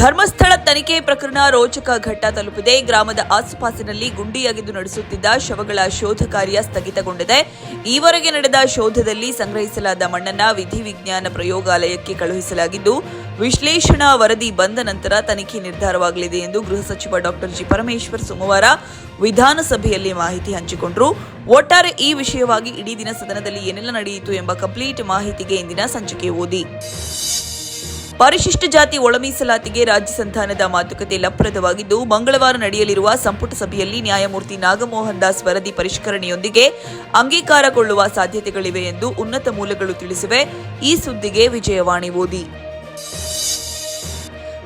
ಧರ್ಮಸ್ಥಳ ತನಿಖೆ ಪ್ರಕರಣ ರೋಚಕ ಘಟ್ಟ ತಲುಪಿದೆ. ಗ್ರಾಮದ ಆಸುಪಾಸಿನಲ್ಲಿ ಗುಂಡಿಯಾಗಿದ್ದು ನಡೆಸುತ್ತಿದ್ದ ಶವಗಳ ಶೋಧ ಕಾರ್ಯ ಸ್ಥಗಿತಗೊಂಡಿದೆ. ಈವರೆಗೆ ನಡೆದ ಶೋಧದಲ್ಲಿ ಸಂಗ್ರಹಿಸಲಾದ ಮಣ್ಣನ್ನ ವಿಧಿವಿಜ್ಞಾನ ಪ್ರಯೋಗಾಲಯಕ್ಕೆ ಕಳುಹಿಸಲಾಗಿದ್ದು, ವಿಶ್ಲೇಷಣಾ ವರದಿ ಬಂದ ನಂತರ ತನಿಖೆ ನಿರ್ಧಾರವಾಗಲಿದೆ ಎಂದು ಗೃಹ ಸಚಿವ ಡಾಕ್ಟರ್ ಜಿ. ಪರಮೇಶ್ವರ್ ಸೋಮವಾರ ವಿಧಾನಸಭೆಯಲ್ಲಿ ಮಾಹಿತಿ ಹಂಚಿಕೊಂಡರು. ಒಟ್ಟಾರೆ ಈ ವಿಷಯವಾಗಿ ಇಡೀ ದಿನ ಸದನದಲ್ಲಿ ಏನೆಲ್ಲ ನಡೆಯಿತು ಎಂಬ ಕಂಪ್ಲೀಟ್ ಮಾಹಿತಿಗೆ ಇಂದಿನ ಸಂಚಿಕೆ ಓದಿ. ಪರಿಶಿಷ್ಟ ಜಾತಿ ಒಳಮೀಸಲಾತಿಗೆ ರಾಜ್ಯ ಸಂಧಾನದ ಮಾತುಕತೆ ಲಪ್ರದವಾಗಿದ್ದು, ಮಂಗಳವಾರ ನಡೆಯಲಿರುವ ಸಂಪುಟ ಸಭೆಯಲ್ಲಿ ನ್ಯಾಯಮೂರ್ತಿ ನಾಗಮೋಹನ್ ದಾಸ್ ವರದಿ ಪರಿಷ್ಕರಣೆಯೊಂದಿಗೆ ಅಂಗೀಕಾರಗೊಳ್ಳುವ ಸಾಧ್ಯತೆಗಳಿವೆ ಎಂದು ಉನ್ನತ ಮೂಲಗಳು ತಿಳಿಸಿವೆ. ಈ ಸುದ್ದಿಗೆ ವಿಜಯವಾಣಿ ಓದಿ.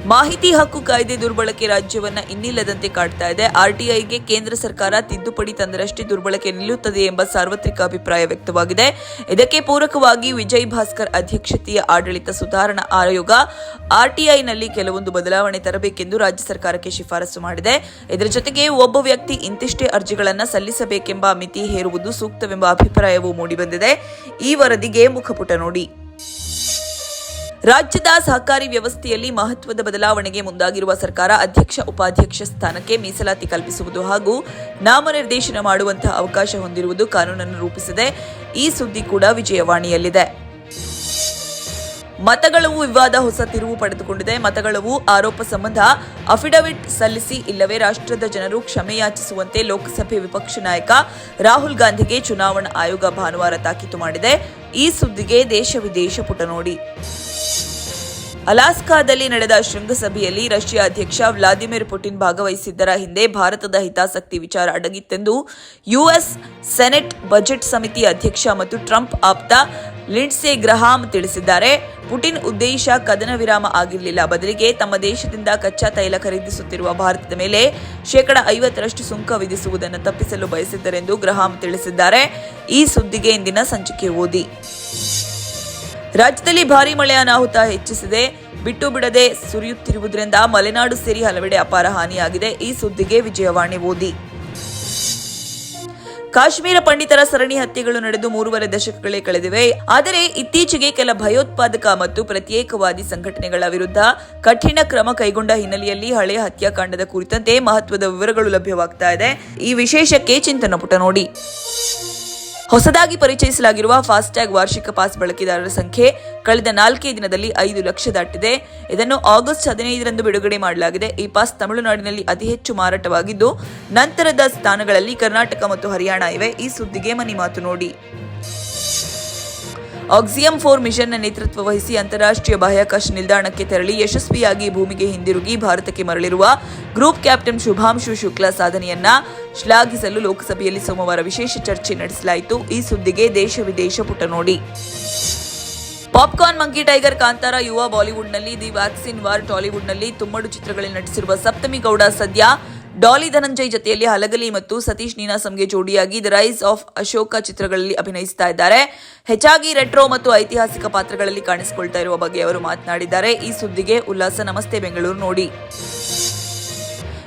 ಮಾಹಿತಿ ಹಕ್ಕು ಕಾಯ್ದೆ ದುರ್ಬಳಕೆ ರಾಜ್ಯವನ್ನ ಇನ್ನಿಲ್ಲದಂತೆ ಕಾಡ್ತಾ ಇದೆ. ಆರ್ಟಿಐಗೆ ಕೇಂದ್ರ ಸರ್ಕಾರ ತಿದ್ದುಪಡಿ ತಂದರಷ್ಟೇ ದುರ್ಬಳಕೆ ನಿಲ್ಲುತ್ತದೆ ಎಂಬ ಸಾರ್ವತ್ರಿಕ ಅಭಿಪ್ರಾಯ ವ್ಯಕ್ತವಾಗಿದೆ. ಇದಕ್ಕೆ ಪೂರಕವಾಗಿ ವಿಜಯ್ ಭಾಸ್ಕರ್ ಅಧ್ಯಕ್ಷತೆಯ ಆಡಳಿತ ಸುಧಾರಣಾ ಆಯೋಗ, ಆರ್ಟಿಐನಲ್ಲಿ ಕೆಲವೊಂದು ಬದಲಾವಣೆ ತರಬೇಕೆಂದು ರಾಜ್ಯ ಸರ್ಕಾರಕ್ಕೆ ಶಿಫಾರಸು ಮಾಡಿದೆ. ಇದರ ಜೊತೆಗೆ ಒಬ್ಬ ವ್ಯಕ್ತಿ ಇಂತಿಷ್ಟೇ ಅರ್ಜಿಗಳನ್ನು ಸಲ್ಲಿಸಬೇಕೆಂಬ ಮಿತಿ ಹೇರುವುದು ಸೂಕ್ತವೆಂಬ ಅಭಿಪ್ರಾಯವೂ ಮೂಡಿಬಂದಿದೆ. ಈ ವರದಿಗೆ ಮುಖಪುಟ ನೋಡಿ. ರಾಜ್ಯದ ಸಹಕಾರಿ ವ್ಯವಸ್ಥೆಯಲ್ಲಿ ಮಹತ್ವದ ಬದಲಾವಣೆಗೆ ಮುಂದಾಗಿರುವ ಸರ್ಕಾರ ಅಧ್ಯಕ್ಷ ಉಪಾಧ್ಯಕ್ಷ ಸ್ಥಾನಕ್ಕೆ ಮೀಸಲಾತಿ ಕಲ್ಪಿಸುವುದು ಹಾಗೂ ನಾಮನಿರ್ದೇಶನ ಮಾಡುವಂತಹ ಅವಕಾಶ ಹೊಂದಿರುವುದು ಕಾನೂನನ್ನು ರೂಪಿಸಿದೆ ಈ ಸುದ್ದಿ ಕೂಡ ವಿಜಯವಾಣಿಯಲ್ಲಿದೆ. ಮತಗಳವು ವಿವಾದ ಹೊಸ ತಿರುವು ಪಡೆದುಕೊಂಡಿದೆ. ಮತಗಳವು ಆರೋಪ ಸಂಬಂಧ ಅಫಿಡವಿಟ್ ಸಲ್ಲಿಸಿ ಇಲ್ಲವೇ ರಾಷ್ಟ್ರದ ಜನರು ಕ್ಷಮೆಯಾಚಿಸುವಂತೆ ಲೋಕಸಭೆ ವಿಪಕ್ಷ ನಾಯಕ ರಾಹುಲ್ ಗಾಂಧಿಗೆ ಚುನಾವಣಾ ಆಯೋಗ ಭಾನುವಾರ ತಾಕೀತು ಮಾಡಿದೆ. ಈ ಸುದ್ದಿಗೆ ದೇಶ ವಿದೇಶ ಪುಟ ನೋಡಿ. ಅಲಾಸ್ಕಾದಲ್ಲಿ ನಡೆದ ಶೃಂಗಸಭೆಯಲ್ಲಿ ರಷ್ಯಾ ಅಧ್ಯಕ್ಷ ವ್ಲಾದಿಮಿರ್ ಪುಟಿನ್ ಭಾಗವಹಿಸಿದ್ದರ ಹಿಂದೆ ಭಾರತದ ಹಿತಾಸಕ್ತಿ ವಿಚಾರ ಅಡಗಿತ್ತೆಂದು ಯುಎಸ್ ಸೆನೆಟ್ ಬಜೆಟ್ ಸಮಿತಿ ಅಧ್ಯಕ್ಷ ಮತ್ತು ಟ್ರಂಪ್ ಆಪ್ತ ಲಿಂಡ್ಸೆ ಗ್ರಹಾಂ ತಿಳಿಸಿದ್ದಾರೆ. ಪುಟಿನ್ ಉದ್ದೇಶ ಕದನ ವಿರಾಮ ಆಗಿರಲಿಲ್ಲ. ಬದಲಿಗೆ ತಮ್ಮ ದೇಶದಿಂದ ಕಚ್ಚಾ ತೈಲ ಖರೀದಿಸುತ್ತಿರುವ ಭಾರತದ ಮೇಲೆ ಶೇಕಡ ಐವತ್ತರಷ್ಟು ಸುಂಕ ವಿಧಿಸುವುದನ್ನು ತಪ್ಪಿಸಲು ಬಯಸಿದ್ದರೆಂದು ಗ್ರಹಾಂ ತಿಳಿಸಿದ್ದಾರೆ. ಈ ಸುದ್ದಿಗೆ ಇಂದಿನ ಸಂಚಿಕೆ ಓದಿ. ರಾಜ್ಯದಲ್ಲಿ ಭಾರೀ ಮಳೆ ಅನಾಹುತ ಹೆಚ್ಚಿಸಿದೆ. ಬಿಟ್ಟು ಬಿಡದೆ ಸುರಿಯುತ್ತಿರುವುದರಿಂದ ಮಲೆನಾಡು ಸೇರಿ ಹಲವೆಡೆ ಅಪಾರ ಹಾನಿಯಾಗಿದೆ. ಈ ಸುದ್ದಿಗೆ ವಿಜಯವಾಣಿ ಓದಿ. ಕಾಶ್ಮೀರ ಪಂಡಿತರ ಸರಣಿ ಹತ್ಯೆಗಳು ನಡೆದು ಮೂರುವರೆ ದಶಕಗಳೇ ಕಳೆದಿವೆ. ಆದರೆ ಇತ್ತೀಚೆಗೆ ಕೆಲ ಭಯೋತ್ಪಾದಕ ಮತ್ತು ಪ್ರತ್ಯೇಕವಾದಿ ಸಂಘಟನೆಗಳ ವಿರುದ್ಧ ಕಠಿಣ ಕ್ರಮ ಕೈಗೊಂಡ ಹಿನ್ನೆಲೆಯಲ್ಲಿ ಹಳೆಯ ಹತ್ಯಾಕಾಂಡದ ಕುರಿತಂತೆ ಮಹತ್ವದ ವಿವರಗಳು ಲಭ್ಯವಾಗ್ತಾ ಇದೆ. ಈ ವಿಶೇಷಕ್ಕೆ ಚಿಂತನ ಪುಟ ನೋಡಿ. ಹೊಸದಾಗಿ ಪರಿಚಯಿಸಲಾಗಿರುವ ಫಾಸ್ಟ್ಯಾಗ್ ವಾರ್ಷಿಕ ಪಾಸ್ ಬಳಕೆದಾರರ ಸಂಖ್ಯೆ ಕಳೆದ ನಾಲ್ಕೇ ದಿನದಲ್ಲಿ ಐದು ಲಕ್ಷ ದಾಟಿದೆ. ಇದನ್ನು ಆಗಸ್ಟ್ ಹದಿನೈದರಂದು ಬಿಡುಗಡೆ ಮಾಡಲಾಗಿದೆ. ಈ ಪಾಸ್ ತಮಿಳುನಾಡಿನಲ್ಲಿ ಅತಿ ಹೆಚ್ಚು ಮಾರಾಟವಾಗಿದ್ದು, ನಂತರದ ಸ್ಥಾನಗಳಲ್ಲಿ ಕರ್ನಾಟಕ ಮತ್ತು ಹರಿಯಾಣ ಇವೆ. ಈ ಸುದ್ದಿಗೆ ಮನಿ ಮಾತು ನೋಡಿ. ಆಕ್ಸಿಯಂ ಫೋರ್ ಮಿಷನ್ನ ನೇತೃತ್ವ ವಹಿಸಿ ಅಂತಾರಾಷ್ಟ್ರೀಯ ಬಾಹ್ಯಾಕಾಶ ನಿಲ್ದಾಣಕ್ಕೆ ತೆರಳಿ ಯಶಸ್ವಿಯಾಗಿ ಭೂಮಿಗೆ ಹಿಂದಿರುಗಿ ಭಾರತಕ್ಕೆ ಮರಳಿರುವ ಗ್ರೂಪ್ ಕ್ಯಾಪ್ಟನ್ ಶುಭಾಂಶು ಶುಕ್ಲಾ ಸಾಧನೆಯನ್ನ ಶ್ಲಾಘಿಸಲು ಲೋಕಸಭೆಯಲ್ಲಿ ಸೋಮವಾರ ವಿಶೇಷ ಚರ್ಚೆ ನಡೆಸಲಾಯಿತು. ಈ ಸುದ್ದಿಗೆ ದೇಶ ವಿದೇಶ ಪುಟ ನೋಡಿ. Popcorn monkey tiger Kantara Yuva ಬಾಲಿವುಡ್ನಲ್ಲಿ ದಿ ವ್ಯಾಕ್ಸಿನ್ ವಾರ್ ಟಾಲಿವುಡ್ನಲ್ಲಿ ತುಮ್ಮಡು ಚಿತ್ರಗಳಲ್ಲಿ ನಟಿಸಿರುವ ಸಪ್ತಮಿ ಗೌಡ ಸದ್ಯ ಡಾಲಿ ಧನಂಜಯ್ ಜತೆಯಲ್ಲಿ ಹಲಗಲಿ ಮತ್ತು ಸತೀಶ್ ನೀನಾಸಂಗೆ ಜೋಡಿಯಾಗಿ ದ ರೈಸ್ ಆಫ್ ಅಶೋಕ ಚಿತ್ರಗಳಲ್ಲಿ ಅಭಿನಯಿಸ್ತಾ ಇದ್ದಾರೆ. ಹೆಚ್ಚಾಗಿ ರೆಟ್ರೋ ಮತ್ತು ಐತಿಹಾಸಿಕ ಪಾತ್ರಗಳಲ್ಲಿ ಕಾಣಿಸಿಕೊಳ್ತಾ ಇರುವ ಬಗ್ಗೆ ಅವರು ಮಾತನಾಡಿದ್ದಾರೆ. ಈ ಸುದ್ದಿಗೆ ಉಲ್ಲಾಸ. ನಮಸ್ತೆ, ಬೆಂಗಳೂರು ನೋಡಿ.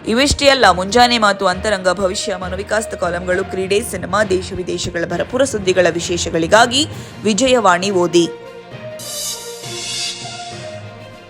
ಇವಿಷ್ಟೇ ಅಲ್ಲ, ಮುಂಜಾನೆ ಮಾತು ಅಂತರಂಗ ಭವಿಷ್ಯ ಮನೋವಿಕಾಸದ ಕಾಲಂಗಳು, ಕ್ರೀಡೆ, ಸಿನಿಮಾ, ದೇಶ ವಿದೇಶಗಳ ಭರಪೂರ ಸುದ್ದಿಗಳ ವಿಶೇಷಗಳಿಗಾಗಿ ವಿಜಯವಾಣಿ ಓದಿ.